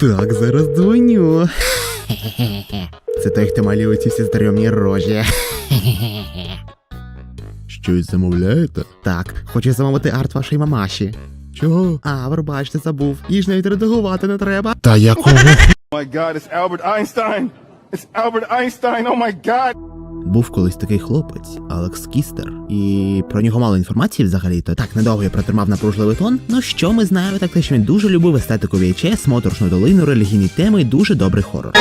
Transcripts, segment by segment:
Так, зараз дзвоню. Це той, хто малює ці всі здоровні рожі. Щось замовляєте? Так, хочу замовити арт вашої мамаші. Чого? А, пробачте, забув. Їж навіть редагувати не треба. Та якого? my God, it's Albert Einstein. It's Albert Einstein. Oh my God. Був колись такий хлопець, Алекс Кістер, і про нього мало інформації взагалі, то так недовго я протримав напружливий тон. Ну що ми знаємо, так те, що він дуже любив естетику VHS, моторшну долину, релігійні теми і дуже добрий хорор.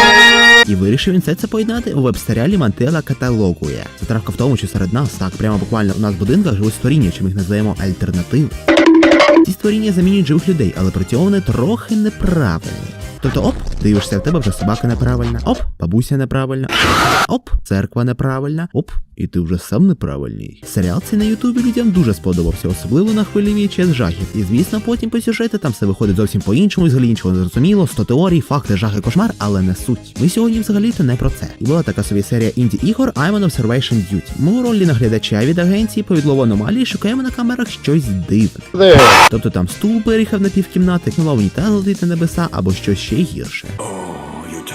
І вирішив він все це поєднати у веб-серіалі Мантела Каталогує. Затравка в тому, що серед нас, так прямо буквально у нас в будинках живуть створіння, чи ми їх називаємо альтернативи. Ці створіння замінюють живих людей, але при цьому вони трохи неправильні. Тобто, оп, дивишся, в тебе вже собака неправильна, оп, бабуся неправильна, оп, церква неправильна, оп, і ти вже сам неправильний. Серіал цей на Ютубі людям дуже сподобався, особливо на хвилі VHS жахів. І звісно, потім по сюжету там все виходить зовсім по-іншому, і взагалі нічого не зрозуміло, 100 теорій, факти, жахи, кошмар, але не суть. Ми сьогодні взагалі-то не про це. І була така собі серія інді ігор I'm on Observation Duty. Ми у ролі наглядача від агенції по відлову аномалії шукаємо на камерах щось дивне. Тобто там стул переїхав на півкімнати, кнула унітаз летить на небеса або щось ще гірше.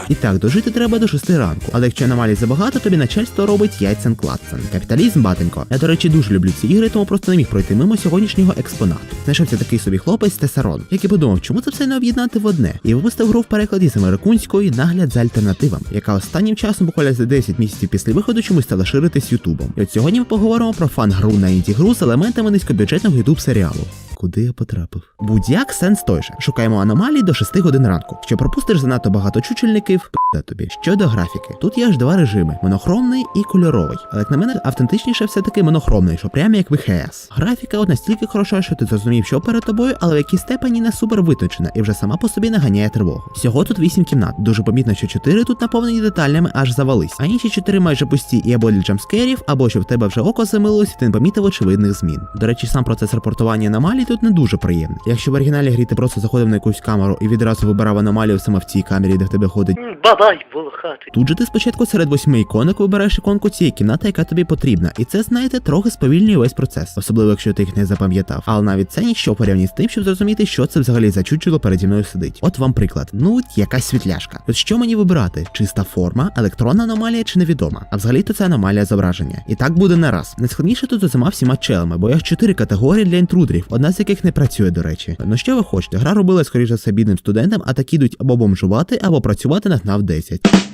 І так, дожити треба до 6 ранку, але якщо аномалій забагато, тобі начальство робить яйцем клацан. Капіталізм, батенько. Я, до речі, дуже люблю ці ігри, тому просто не міг пройти мимо сьогоднішнього експонату. Знайшовся такий собі хлопець Тесарон, який подумав, чому це все не об'єднати в одне, і випустив гру в перекладі з американської нагляд з альтернативами, яка останнім часом, буквально за 10 місяців після виходу, чомусь стала ширитись Ютубом. І от сьогодні ми поговоримо про фан-гру на інді-гру з елементами низькобюджетного ютуб серіалу. Куди я потрапив? Будь-як сенс той же. Шукаємо аномалії до 6 годин ранку. Що пропустиш занадто багато чучельників, п***де тобі. Щодо графіки, тут є аж два режими: монохромний і кольоровий. Але як на мене, автентичніше все-таки монохромний, що прямо як в ХС. Графіка от настільки хороша, що ти зрозумів, що перед тобою, але в якій степені не супер виточена і вже сама по собі наганяє тривогу. Всього тут 8 кімнат. Дуже помітно, що 4 тут наповнені деталями аж завались, а інші 4 майже пусті і або для джамскерів, або що в тебе вже око замилилось, і ти не помітив очевидних змін. До речі, сам процес рапортування аномалій тут не дуже приємний. Якщо в оригіналі грі ти просто заходив на якусь камеру і відразу вибирав аномалію саме в цій камері, де в тебе ходить. Бабай волохатий. Тут же ти спочатку серед восьми іконок вибираєш іконку цієї кімнати, яка тобі потрібна, і це, знаєте, трохи сповільнює весь процес, особливо якщо ти їх не запам'ятав. Але навіть це ніщо порівняно з тим, щоб зрозуміти, що це взагалі за чучело переді мною сидить. От вам приклад. Ну, якась світляшка. От що мені вибирати? Чиста форма, електронна аномалія чи невідома? А взагалі-то це аномалія зображення. І так буде не раз. Найскладніше тут з усіма всіма челами, бо є чотири категорії для інтрудерів, одна з яких не працює, до речі. Ну що ви хочете? Гра робила скоріше за все бідним студентам, а такі йдуть або бомжувати, або працювати на ГНАВ 10.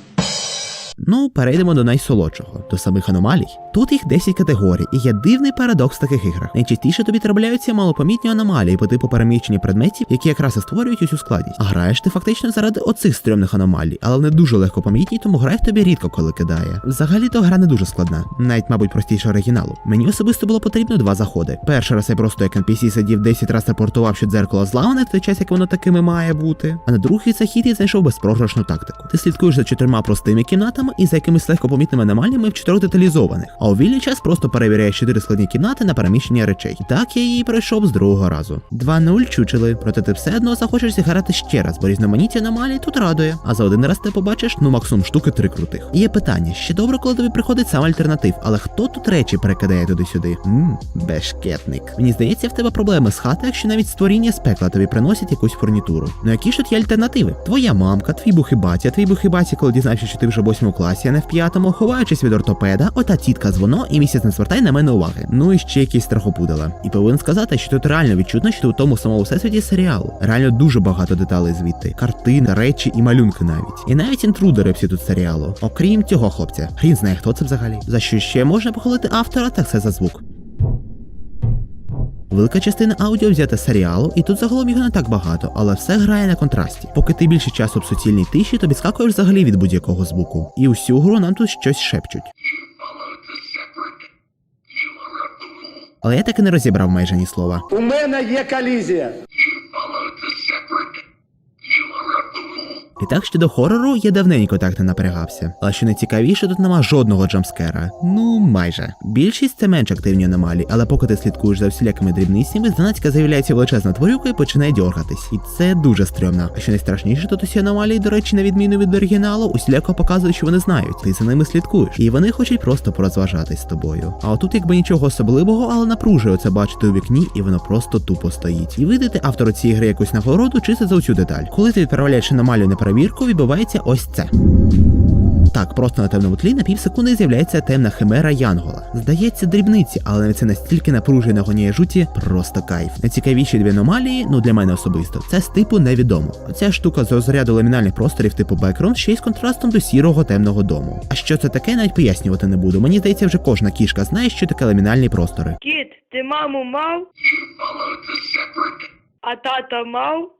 Ну, перейдемо до найсолодшого, до самих аномалій. Тут їх 10 категорій, і є дивний парадокс в таких іграх. Найчастіше тобі трапляються малопомітні аномалії по типу переміщення предметів, які якраз і створюють усю складність. А граєш ти фактично заради оцих стрьомних аномалій, але вони дуже легко помітні, тому грай в тобі рідко коли кидає. Взагалі-то гра не дуже складна, навіть, мабуть, простіше оригіналу. Мені особисто було потрібно два заходи. Перший раз я просто як NPC сидів 10 разів рапортував, що дзеркало зламане в той час, як воно такими має бути. А на другий захід я знайшов безпрограшну тактику. Ти слідкуєш за чотирма простими кімнатами і за якимись легко помітними аномаліями в чотирьох деталізованих, а у вільний час просто перевіряєш чотири складні кімнати на переміщення речей. Так я її пройшов з другого разу. 2-0 чучели, проте ти все одно захочеш зіграти ще раз, бо різноманіття аномалій тут радує. А за один раз ти побачиш, ну максимум штуки три крутих. Є питання: ще добре, коли тобі приходить сам альтернатив, але хто тут речі перекидає туди-сюди? Мм, бешкетник. Мені здається, в тебе проблеми з хати, якщо навіть створіння з пекла тобі приносять якусь фурнітуру. Ну які ж тут є альтернативи? Твоя мамка, твій бухибатя, твій бухибатя, коли дізнався, що ти вже в восьмому класі, а не в п'ятому, ховаючись від ортопеда, ота тітка дзвоно і місяць не звертай на мене уваги. Ну і ще якісь страхопудала. І повинен сказати, що тут реально відчутно, що у тому самому всесвіті серіалу. Реально дуже багато деталей звідти. Картини, речі і малюнки навіть. І навіть інтрудери всі тут серіалу. Окрім цього хлопця. Хрін знає, хто це взагалі. За що ще можна похвалити автора, так це за звук. Велика частина аудіо взята з серіалу, і тут загалом його не так багато, але все грає на контрасті. Поки ти більше часу в суцільній тиші, то відскакуєш взагалі від будь-якого звуку. І усю гру нам тут щось шепчуть. Але я так і не розібрав майже ні слова. У мене є колізія. Так щодо хорору я давненько так не напрягався. Але що найцікавіше, тут нема жодного джамскера. Ну, майже. Більшість це менш активні аномалії, але поки ти слідкуєш за всілякими дрібницями, зненацька з'являється величезна тварюка і починає дьоргатись. І це дуже стрьомно. А що найстрашніше, тут усі аномалії, до речі, на відміну від оригіналу, усіляко показують, що вони знають. Ти за ними слідкуєш. І вони хочуть просто порозважатись з тобою. А отут якби нічого особливого, але напружує це бачити у вікні, і воно просто тупо стоїть. І видати автору цієї гри якусь нагороду чисто за цю деталь. Коли ти відправляєш аномалію на перевірку, відбувається ось це. Так, просто на темному тлі на півсекунди з'являється темна химера Янгола. Здається, дрібниці, але це настільки напружує на гоніє жуті, просто кайф. Найцікавіші дві аномалії, ну для мене особисто, це з типу невідомо. Оця штука з розряду ламінальних просторів типу бекграунд ще й з контрастом до сірого темного дому. А що це таке, навіть пояснювати не буду. Мені здається, вже кожна кішка знає, що таке ламінальні простори. Кіт, ти маму мав? А тата мав?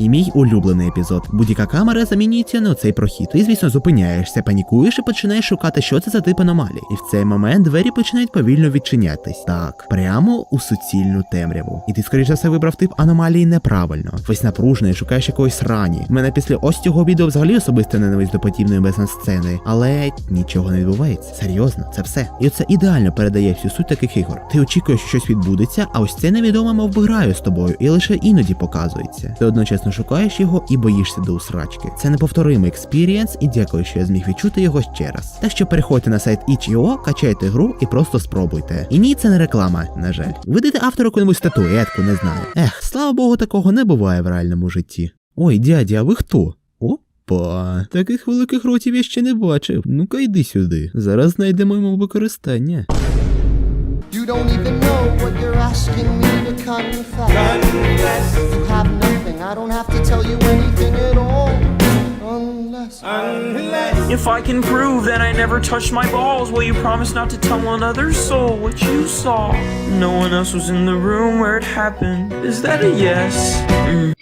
І мій улюблений епізод. Будь-яка камера замінюється на цей прохід. Ти, звісно, зупиняєшся, панікуєш і починаєш шукати, що це за тип аномалії. І в цей момент двері починають повільно відчинятись. Так, прямо у суцільну темряву. І ти, скоріш за все, вибрав тип аномалії неправильно. Весь напружений, шукаєш якоїсь рані. У мене після ось цього відео взагалі особисто ненависть до подібної безсцени, але нічого не відбувається. Серйозно, це все. І це ідеально передає всю суть таких ігор. Ти очікуєш, що щось відбудеться, а ось це невідоме мов би грає з тобою, і лише іноді показується. Ти одночасно шукаєш його і боїшся до усрачки. Це неповторимий експірієнс, і дякую, що я зміг відчути його ще раз. Так що переходьте на сайт itch.io, качайте гру і просто спробуйте. І ні, це не реклама, на жаль. Видайте автору якусь статуетку, не знаю. Ех, слава Богу, такого не буває в реальному житті. Ой, дядя, а ви хто? Опа, таких великих ротів я ще не бачив. Ну-ка йди сюди. Зараз знайдемо йому використання. You don't even know what you're asking me to confess. You have nothing. I don't have to tell you anything at all. Unless. If I can prove that I never touched my balls, will you promise not to tell another soul what you saw? No one else was in the room where it happened. Is that a yes? Mm.